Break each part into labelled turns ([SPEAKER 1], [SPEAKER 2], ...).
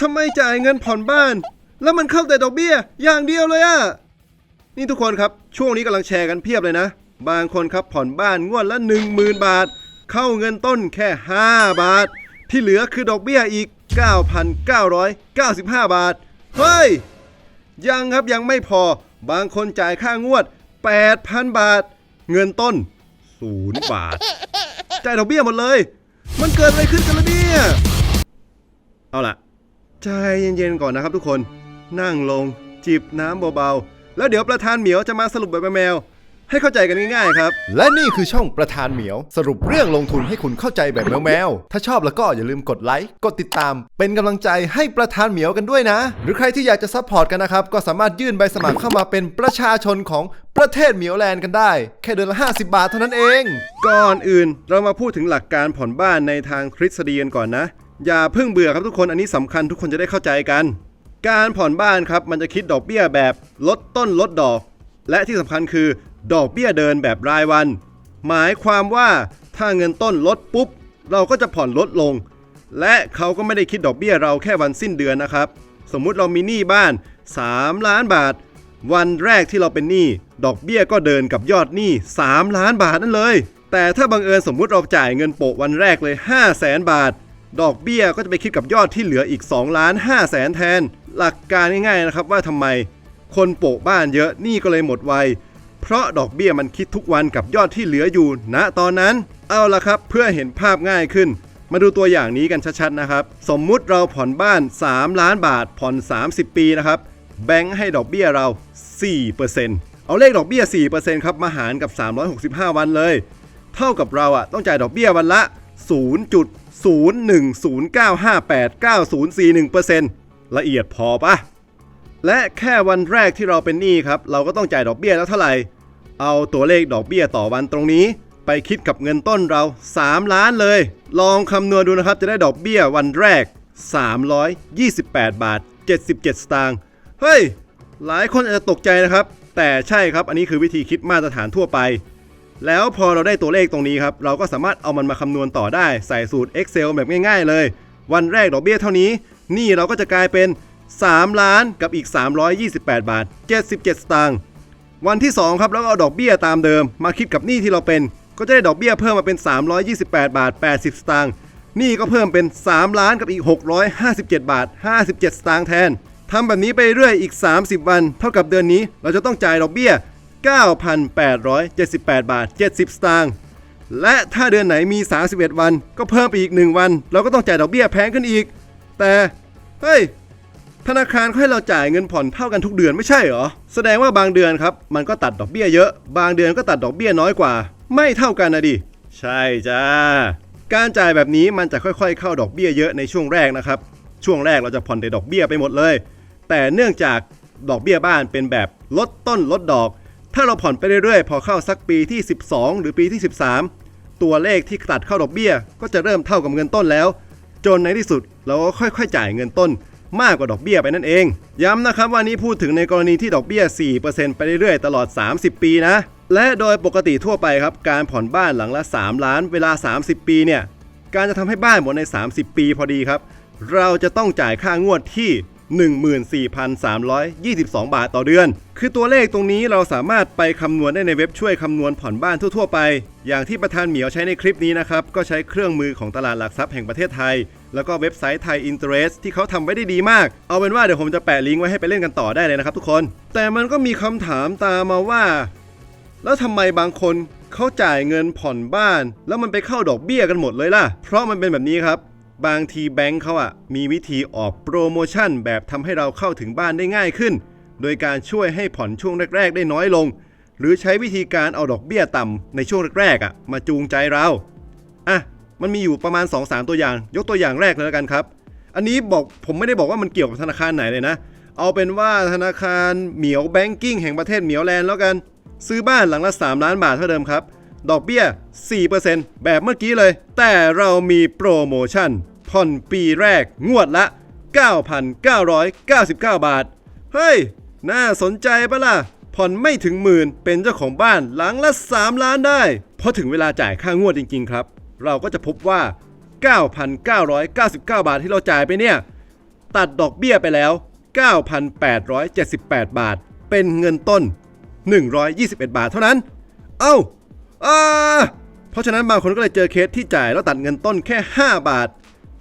[SPEAKER 1] ทำไมจ่ายเงินผ่อนบ้าน แล้วมันเข้าแต่ดอกเบี้ย อย่างเดียวเลยอะนี่ทุกคนครับ ช่วงนี้กำลังแชร์กันเพียบเลยนะ บางคนครับผ่อนบ้านงวดละ 10,000 บาท เข้าเงินต้นแค่ 5 บาท ที่เหลือคือดอกเบี้ยอีก 9,995 บาท เฮ้ย ยังครับยังไม่พอ บางคนจ่ายค่างวด 8,000 บาท เงินต้น 0 บาท จ่ายดอกเบี้ยหมดเลย มันเกิดอะไรขึ้นกันล่ะเนี่ย เอาล่ะ ใจเย็นๆก่อนนะครับทุกคน นั่งลง จิบน้ำเบาๆ แล้วเดี๋ยวประธานเหมียวจะมาสรุปแบบแมวๆให้เข้าใจกันง่ายๆครับ
[SPEAKER 2] และนี่คือช่องประธานเหมียว สรุปเรื่องลงทุนให้คุณเข้าใจแบบแมวๆ ถ้าชอบแล้วก็อย่าลืมกดไลค์ กดติดตาม เป็นกำลังใจให้ประธานเหมียวกันด้วยนะ หรือใครที่อยากจะซัพพอร์ตกันนะครับ ก็สามารถยื่นใบสมัครเข้ามาเป็นประชาชนของประเทศเหมียวแลนด์กันได้ แค่เดือนละ 50 บาทเท่านั้นเอง
[SPEAKER 1] ก่อนอื่นเรามาพูดถึงหลักการผ่อนบ้านในทางทฤษฎีกันก่อนนะ อย่าเพิ่งเบื่อครับทุกคนอันนี้สำคัญทุกคนจะได้เข้าใจกัน การผ่อนบ้านครับมันจะคิดดอกเบี้ยแบบลดต้นลดดอก และที่สำคัญคือ ดอกเบี้ยเดินแบบรายวัน หมายความว่าถ้าเงินต้นลดปุ๊บ เราก็จะผ่อนลดลง และเขาก็ไม่ได้คิดดอกเบี้ยเราแค่วันสิ้นเดือนนะครับ สมมุติเรามีหนี้บ้าน 3 ล้านบาท วันแรกที่เราเป็นหนี้ดอกเบี้ยก็เดินกับยอดหนี้ 3 ล้านบาทนั่นเลย แต่ถ้าบังเอิญสมมุติเราจ่ายเงินโปะวันแรกเลย 5 0 0แสนบาท ดอกเบี้ยก็จะไปคิดกับยอดที่เหลืออีก2ล้าน5แสนแทน หลักการง่ายๆนะครับว่าทำไมคนโปะบ้านเยอะหนี้ก็เลยหมดไว เพราะดอกเบี้ยมันคิดทุกวันกับยอดที่เหลืออยู่ณตอนนั้น เอาละครับเพื่อเห็นภาพง่ายขึ้น มาดูตัวอย่างนี้กันชัดๆนะครับ สมมุติเราผ่อนบ้าน 3 ล้านบาทผ่อน 30 ปีนะครับแบงค์ให้ดอกเบี้ยเรา 4%เอาเลขดอกเบี้ย 4%ครับมาหารกับ 365 วันเลย เท่ากับเราอะต้องจ่ายดอกเบี้ยวันละ 0109589041%ละเอียดพอปะและแค่วันแรกที่เราเป็นหนี้ครับ เราก็ต้องจ่ายดอกเบี้ยแล้วเท่าไหร่ เอาตัวเลขดอกเบี้ยต่อวันตรงนี้ ไปคิดกับเงินต้นเรา 3 ล้านเลย ลองคำนวณดูนะครับ จะได้ดอกเบี้ยวันแรก 328 บาท 77 สตางค์เฮ้ย หลายคนอาจจะตกใจนะครับ แต่ใช่ครับอันนี้คือวิธีคิดมาตรฐานทั่วไป แล้วพอเราได้ตัวเลขตรงนี้ครับ เราก็สามารถเอามันมาคำนวณต่อได้ใส่สูตร Excel แบบง่าย ๆ เลย วันแรกดอกเบี้ยเท่านี้ นี่เราก็จะกลายเป็น 3 ล้านกับอีก 328 บาท 77 สตางค์วันที่ 2 ครับแล้วก็เอาดอกเบี้ยตามเดิม มาคิดกับหนี้ที่เราเป็น ก็จะได้ดอกเบี้ยเพิ่มมาเป็น 328 บาท 80 สตางค์หนี้ก็เพิ่มเป็น 3 ล้านกับอีก 657 บาท 57 สตางค์แทนทำแบบนี้ไปเรื่อยอีก 30 วัน เท่ากับเดือนนี้ เราจะต้องจ่ายดอกเบี้ย 9,878 บาท 70 สตางค์ และถ้าเดือนไหนมี 31 วัน ก็เพิ่มไปอีก 1 วัน เราก็ต้องจ่ายดอกเบี้ยแพงขึ้นอีก แต่ เฮ้ย ธนาคารเขาให้เราจ่ายเงินผ่อนเท่ากันทุกเดือนไม่ใช่เหรอ แสดงว่าบางเดือนครับ มันก็ตัดดอกเบี้ยเยอะ บางเดือนก็ตัดดอกเบี้ยน้อยกว่า ไม่เท่ากันนะดิ ใช่จ้า การจ่ายแบบนี้มันจะค่อยๆ เข้าดอกเบี้ยเยอะในช่วงแรกนะครับ ช่วงแรกเราจะผ่อนแต่ดอกเบี้ยไปหมดเลย แต่เนื่องจากดอกเบี้ยบ้านเป็นแบบลดต้นลดดอก ถ้าเราผ่อนไปเรื่อยๆ พอเข้าสักปีที่ 12 หรือปีที่ 13 ตัวเลขที่ตัดเข้าดอกเบี้ย ก็จะเริ่มเท่ากับเงินต้นแล้ว จนในที่สุดเราก็ค่อยๆ จ่ายเงินต้น มากกว่าดอกเบี้ยไปนั่นเอง ย้ำนะครับว่านี้พูดถึงในกรณีที่ดอกเบี้ย 4%ไปเรื่อยๆ ตลอด 30 ปีนะ และโดยปกติทั่วไปครับ การผ่อนบ้านหลังละ 3 ล้าน เวลา 30 ปีเนี่ย การจะทำให้บ้านหมดใน 30 ปีพอดีครับ เราจะต้องจ่ายค่างวดที่ 14,322 บาทต่อเดือน คือตัวเลขตรงนี้เราสามารถไปคำนวณได้ในเว็บช่วยคำนวณผ่อนบ้านทั่วๆไป อย่างที่ประธานเหมียวใช้ในคลิปนี้นะครับ ก็ใช้เครื่องมือของตลาดหลักทรัพย์แห่งประเทศไทย แล้วก็เว็บไซต์ไทยอินเทอร์เรสที่เขาทำไว้ได้ดีมาก เอาเป็นว่าเดี๋ยวผมจะแปะลิงก์ไว้ให้ไปเล่นกันต่อได้เลยนะครับทุกคน แต่มันก็มีคำถามตามมาว่า แล้วทำไมบางคนเขาจ่ายเงินผ่อนบ้าน แล้วมันไปเข้าดอกเบี้ยกันหมดเลยล่ะ เพราะมันเป็นแบบนี้ครับ บางทีแบงค์เขาอะมีวิธีออกโปรโมชั่นแบบทำให้เราเข้าถึงบ้านได้ง่ายขึ้น โดยการช่วยให้ผ่อนช่วงแรก ๆ ได้น้อยลง หรือใช้วิธีการเอาดอกเบี้ยต่ำในช่วงแรกๆอะมาจูงใจเราอะมันมีอยู่ประมาณ 2-3 ตัวอย่าง ยกตัวอย่างแรกเลยแล้วกันครับ อันนี้บอกผมไม่ได้บอกว่ามันเกี่ยวกับธนาคารไหนเลยนะ เอาเป็นว่าธนาคารเหมียวแบงกิ้งแห่งประเทศเหมียวแลนด์แล้วกัน ซื้อบ้านหลังละ 3 ล้านบาทเท่าเดิมครับ ดอกเบี้ย 4%แบบเมื่อกี้เลย แต่เรามีโปรโมชั่น ผ่อนปีแรกงวดละ 9,999 บาท เฮ้ย น่าสนใจปะล่ะ ผ่อนไม่ถึงหมื่นเป็นเจ้าของบ้านหลังละ 3 ล้านได้พอถึงเวลาจ่ายค่างวดจริงๆครับ เราก็จะพบว่า 9,999 บาทที่เราจ่ายไปเนี่ย ตัดดอกเบี้ยไปแล้ว 9,878 บาท เป็นเงินต้น 121 บาทเท่านั้น เอ้าอ่าเพราะฉะนั้นบางคนก็เลยเจอเคสที่จ่ายแล้วตัดเงินต้นแค่ 5 บาท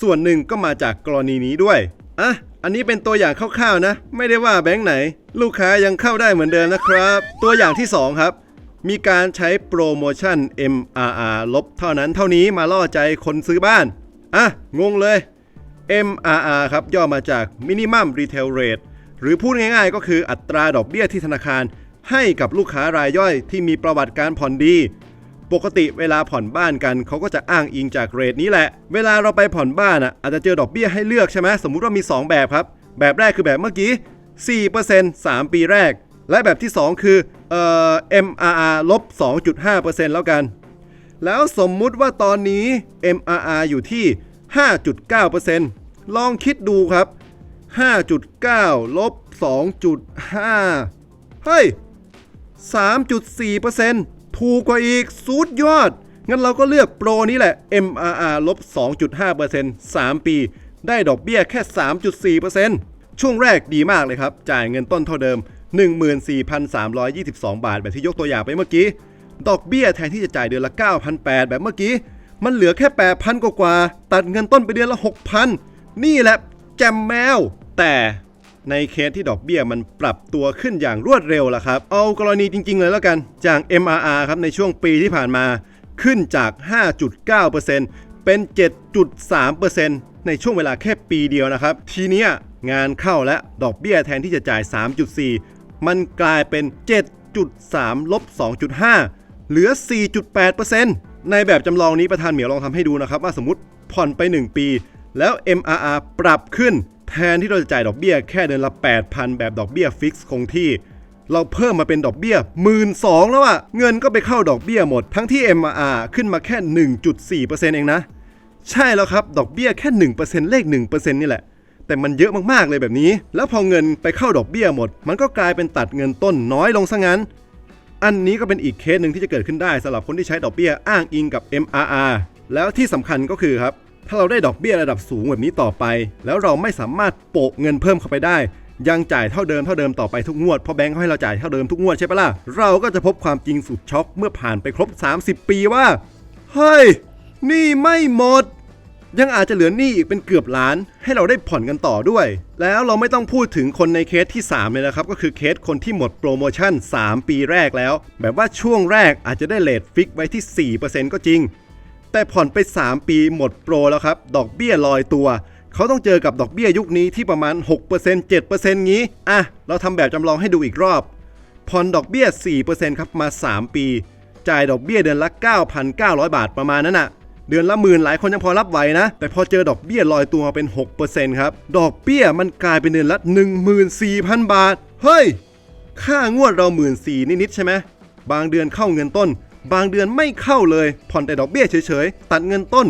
[SPEAKER 1] ส่วนหนึ่งก็มาจากกรณีนี้ด้วยอะอันนี้เป็นตัวอย่างคร่าวๆนะ ไม่ได้ว่าแบงค์ไหน ลูกค้ายังเข้าได้เหมือนเดิมนะครับ ตัวอย่างที่ 2 ครับ มีการใช้โปรโมชั่น MRR ลบเท่านั้นเท่านี้มาล่อใจคนซื้อบ้าน อะ งงเลย MRR ครับย่อมาจาก Minimum Retail Rate หรือพูดง่ายๆ ก็คืออัตราดอกเบี้ยที่ธนาคาร ให้กับลูกค้ารายย่อยที่มีประวัติการผ่อนดี ปกติเวลาผ่อนบ้านกันเขาก็จะอ้างอิงจากเรทนี้แหละ เวลาเราไปผ่อนบ้านอะอาจจะเจอดอกเบี้ยให้เลือกใช่ไหมสมมุติว่ามี 2 แบบครับ แบบแรกคือแบบเมื่อกี้ 4% 3 ปีแรก และแบบที่ 2 คือเอ่อ MRR ลบ 2.5%แล้วกัน แล้วสมมุติว่าตอนนี้ MRR อยู่ที่ 5.9%ลองคิดดูครับ 5.9 ลบ 2.5 เฮ้ย 3.4% ถูกกว่าอีกสุดยอด งั้นเราก็เลือกโปรนี้แหละ MRR ลบ 2.5% 3 ปี ได้ดอกเบี้ยแค่ 3.4%ช่วงแรกดีมากเลยครับ จ่ายเงินต้นเท่าเดิม 14,322 บาท แบบที่ยกตัวอย่างไปเมื่อกี้ ดอกเบี้ยแทนที่จะจ่ายเดือนละ 9,800 แบบเมื่อกี้ มันเหลือแค่ 8,000 กว่ากว่าตัดเงินต้นไปเดือนละ 6,000 นี่แหละแจมแมว แต่ ในเคสที่ดอกเบี้ยมันปรับตัวขึ้นอย่างรวดเร็วล่ะครับ เอากรณีจริง ๆ เลยแล้วกัน จาก MRR ครับในช่วงปีที่ผ่านมา ขึ้นจาก 5.9%เป็น 7.3%ในช่วงเวลาแค่ปีเดียวนะครับ ทีเนี้ยงานเข้าและดอกเบี้ยแทนที่จะจ่าย 3.4 มันกลายเป็น 7.3ลบ2.5 เหลือ 4.8%ในแบบจำลองนี้ประธานเหมียวลองทำให้ดูนะครับ ว่าสมมติผ่อนไป 1 ปี แล้ว MRR ปรับขึ้น แทนที่เราจะจ่ายดอกเบี้ยแค่เดือนละ 8,000 แบบดอกเบี้ยฟิกซ์คงที่ เราเพิ่มมาเป็นดอกเบี้ย1 2ื่นแล้วอะเงินก็ไปเข้าดอกเบี้ยหมด ทั้งที่ MRR ขึ้นมาแค่ 1.4%เองนะ ใช่แล้วครับ ดอกเบี้ยแค่ 1%เลข 1%นี่แหละ แต่มันเยอะมากๆเลยแบบนี้ แล้วพอเงินไปเข้าดอกเบี้ยหมด มันก็กลายเป็นตัดเงินต้นน้อยลงซะงั้น อันนี้ก็เป็นอีกเคสหนึ่งที่จะเกิดขึ้นได้สำหรับคนที่ใช้ดอกเบี้ยอ้างอิงกับ MRR แล้วที่สำคัญก็คือครับ ถ้าเราได้ดอกเบี้ยระดับสูงแบบนี้ต่อไป แล้วเราไม่สามารถโปะเงินเพิ่มเข้าไปได้ ยังจ่ายเท่าเดิมเท่าเดิมต่อไปทุกงวดเพราะแบงก์เขาให้เราจ่ายเท่าเดิมทุกงวดใช่ปะล่ะเราก็จะพบความจริงสุดช็อกเมื่อผ่านไปครบ 30 ปีว่าเฮ้ยนี่ไม่หมด ยังอาจจะเหลือหนี้อีกเป็นเกือบล้าน ให้เราได้ผ่อนกันต่อด้วย แล้วเราไม่ต้องพูดถึงคนในเคสที่ 3 เลยนะครับ ก็คือเคสคนที่หมดโปรโมชั่น 3 ปีแรกแล้ว แบบว่าช่วงแรกอาจจะได้เลทฟิกไว้ที่ 4%ก็จริง แต่ผ่อนไป 3 ปีหมดโปรแล้วครับ ดอกเบี้ยลอยตัว เขาต้องเจอกับดอกเบี้ยยุคนี้ที่ประมาณ 6% 7%งี้ อะ เราทำแบบจำลองให้ดูอีกรอบ ผ่อนดอกเบี้ย 4%ครับมา 3 ปี จ่ายดอกเบี้ยเดือนละ 9,900 บาทประมาณนั้นน่ะเดือนละหมื่นหลายคนยังพอรับไหวนะ แต่พอเจอดอกเบี้ยลอยตัวมาเป็น 6%ครับ ดอกเบี้ยมันกลายเป็นเดือนละ 14,000 บาท เฮ้ย ค่างวดเราหมื่นสี่นิดๆใช่ไหมบางเดือนเข้าเงินต้น บางเดือนไม่เข้าเลย ผ่อนแต่ดอกเบี้ยเฉยๆ ตัดเงินต้น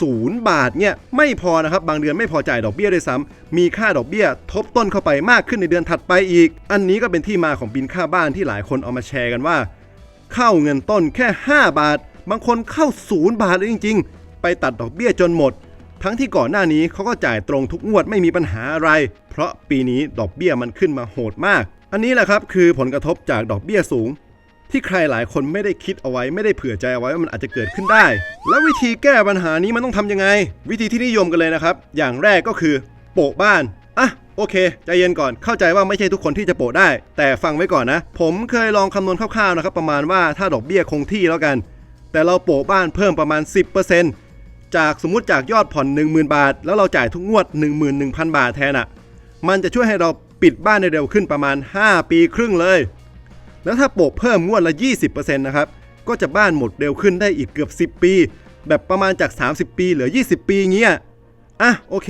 [SPEAKER 1] ศูนย์บาทเนี่ยไม่พอนะครับ บางเดือนไม่พอจ่ายดอกเบี้ยด้วยซ้ำมีค่าดอกเบี้ยทบต้นเข้าไปมากขึ้นในเดือนถัดไปอีก อันนี้ก็เป็นที่มาของบินค่าบ้านที่หลายคนเอามาแชร์กันว่า เข้าเงินต้นแค่ 5 บาท บางคนเข้าศูนย์บาทเลยจริง ๆ ไปตัดดอกเบี้ยจนหมด ทั้งที่ก่อนหน้านี้เขาก็จ่ายตรงทุกงวดไม่มีปัญหาอะไร เพราะปีนี้ดอกเบี้ยมันขึ้นมาโหดมาก อันนี้แหละครับคือผลกระทบจากดอกเบี้ยสูง ที่ใครหลายคนไม่ได้คิดเอาไว้ไม่ได้เผื่อใจเอาไว้ว่ามันอาจจะเกิดขึ้นได้ แล้ววิธีแก้ปัญหานี้มันต้องทำยังไง วิธีที่นิยมกันเลยนะครับ อย่างแรกก็คือ โปะบ้านอะโอเคใจเย็นก่อนเข้าใจว่าไม่ใช่ทุกคนที่จะโปะได้ แต่ฟังไว้ก่อนนะ ผมเคยลองคำนวณคร่าวๆนะครับ ประมาณว่าถ้าดอกเบี้ยคงที่แล้วกัน แต่เราโปะบ้านเพิ่มประมาณ 10%จากสมมุติจากยอดผ่อน 10,000 บาท แล้วเราจ่ายทุกงวด 11,000 บาทแทนอะ่ะมันจะช่วยให้เราปิดบ้านได้เร็วขึ้นประมาณ 5 ปีครึ่งเลย แล้วถ้าโปะเพิ่มงวดละ 20%นะครับ ก็จะบ้านหมดเร็วขึ้นได้อีกเกือบ 10 ปี แบบประมาณจาก 30 ปีเหลือ 20 ปีเงี้ย อะโอเค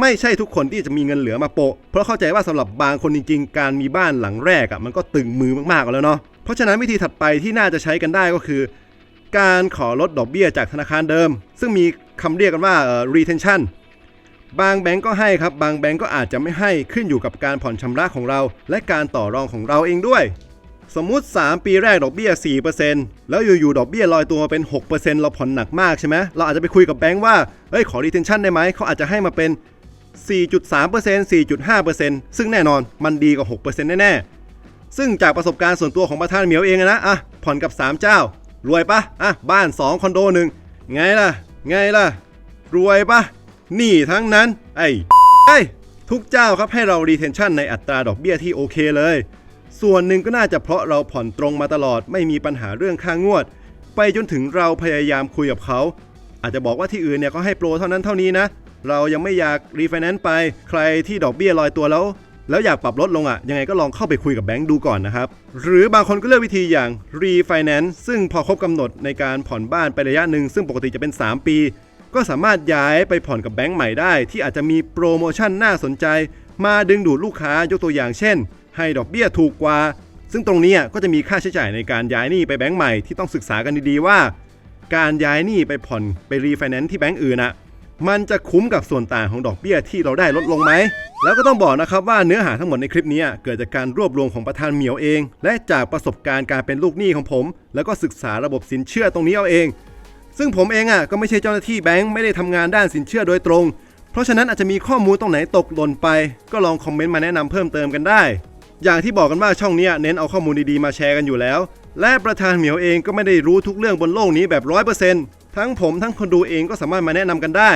[SPEAKER 1] ไม่ใช่ทุกคนที่จะมีเงินเหลือมาโปะ เพราะเข้าใจว่าสำหรับบางคนจริง ๆ การมีบ้านหลังแรกอะ่ะมันก็ตึงมือมากๆแล้วเนาะ เพราะฉะนั้นวิธีถัดไปที่น่าจะใช้กันได้ก็คือ การขอลดดอกเบี้ยจากธนาคารเดิม ซึ่งมีคำเรียกกันว่า retention บางแบงก์ก็ให้ครับ บางแบงก์ก็อาจจะไม่ให้ขึ้นอยู่กับการผ่อนชำระของเรา และการต่อรองของเราเองด้วย สมมุติ 3 ปีแรกดอกเบี้ย 4%แล้วอยู่ๆดอกเบี้ยลอยตัวมาเป็น 6%เราผ่อนหนักมากใช่ไหมเราอาจจะไปคุยกับแบงค์ว่าเอ้ย ขอ retention ได้ไหม เขาอาจจะให้มาเป็น 4.3% 4.5%ซึ่งแน่นอนมันดีกว่า 6%แน่ๆ ซึ่งจากประสบการณ์ส่วนตัวของประธานเหมียวเองนะอะผ่อนกับ 3 เจ้า รวยปะอะบ้าน 2 คอนโดหนึ่งไงล่ะ ไงล่ะ รวยปะหนี่ทั้งนั้น ไอ้ไอ้ทุกเจ้าครับให้เรา retention ในอัตราดอกเบี้ยที่โอเคเลย ส่วนหนึ่งก็น่าจะเพราะเราผ่อนตรงมาตลอดไม่มีปัญหาเรื่องค่างวด ไปจนถึงเราพยายามคุยกับเขา อาจจะบอกว่าที่อื่นเนี่ยก็ให้โปรเท่านั้นเท่านี้นะ เรายังไม่อยากรีไฟแนนซ์ไป ใครที่ดอกเบี้ยลอยตัวแล้ว แล้วอยากปรับลดลงอะ ยังไงก็ลองเข้าไปคุยกับแบงค์ดูก่อนนะครับ หรือบางคนก็เลือกวิธีอย่างรีไฟแนนซ์ซึ่งพอครบกำหนดในการผ่อนบ้านไประยะหนึ่งซึ่งปกติจะเป็น 3 ปี ก็สามารถย้ายไปผ่อนกับแบงค์ใหม่ได้ ที่อาจจะมีโปรโมชั่นน่าสนใจ มาดึงดูดลูกค้ายกตัวอย่างเช่น ให้ดอกเบี้ยถูกกว่า ซึ่งตรงนี้ก็จะมีค่าใช้จ่ายในการย้ายหนี้ไปแบงก์ใหม่ที่ต้องศึกษากันดีๆว่า การย้ายหนี้ไปผ่อนไปรีไฟแนนซ์ที่แบงก์อื่นอะมันจะคุ้มกับส่วนต่างของดอกเบี้ยที่เราได้ลดลงไหม แล้วก็ต้องบอกนะครับว่าเนื้อหาทั้งหมดในคลิปนี้เกิดจากการรวบรวมของประธานเหมียวเอง และจากประสบการณ์การเป็นลูกหนี้ของผม แล้วก็ศึกษาระบบสินเชื่อตรงนี้เอาเอง ซึ่งผมเองอะก็ไม่ใช่เจ้าหน้าที่แบงค์ไม่ได้ทำงานด้านสินเชื่อโดยตรง เพราะฉะนั้นอาจจะมีข้อมูลตรงไหนตกหล่นไป ก็ลองคอมเมนต์มาแนะนำเพิ่มเติมกันได้ อย่างที่บอกกันว่าช่องเนี้ยเน้นเอาข้อมูลดีๆมาแชร์กันอยู่แล้ว และประธานเหมียวเองก็ไม่ได้รู้ทุกเรื่องบนโลกนี้แบบร้อยเปอร์เซ็นต์ทั้งผมทั้งคนดูเองก็สามารถมาแนะนำกันได้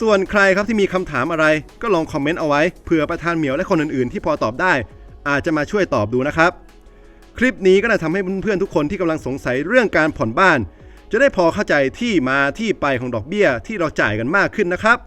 [SPEAKER 1] ส่วนใครครับที่มีคำถามอะไร ก็ลองคอมเมนต์เอาไว้เผื่อประธานเหมียวและคนอื่นๆ ที่พอตอบได้ อาจจะมาช่วยตอบดูนะครับ คลิปนี้ก็จะทำให้เพื่อนๆทุกคนที่กำลังสงสัยเรื่องการผ่อนบ้าน จะได้พอเข้าใจที่มาที่ไปของดอกเบี้ยที่เราจ่ายกันมากขึ้นนะครับ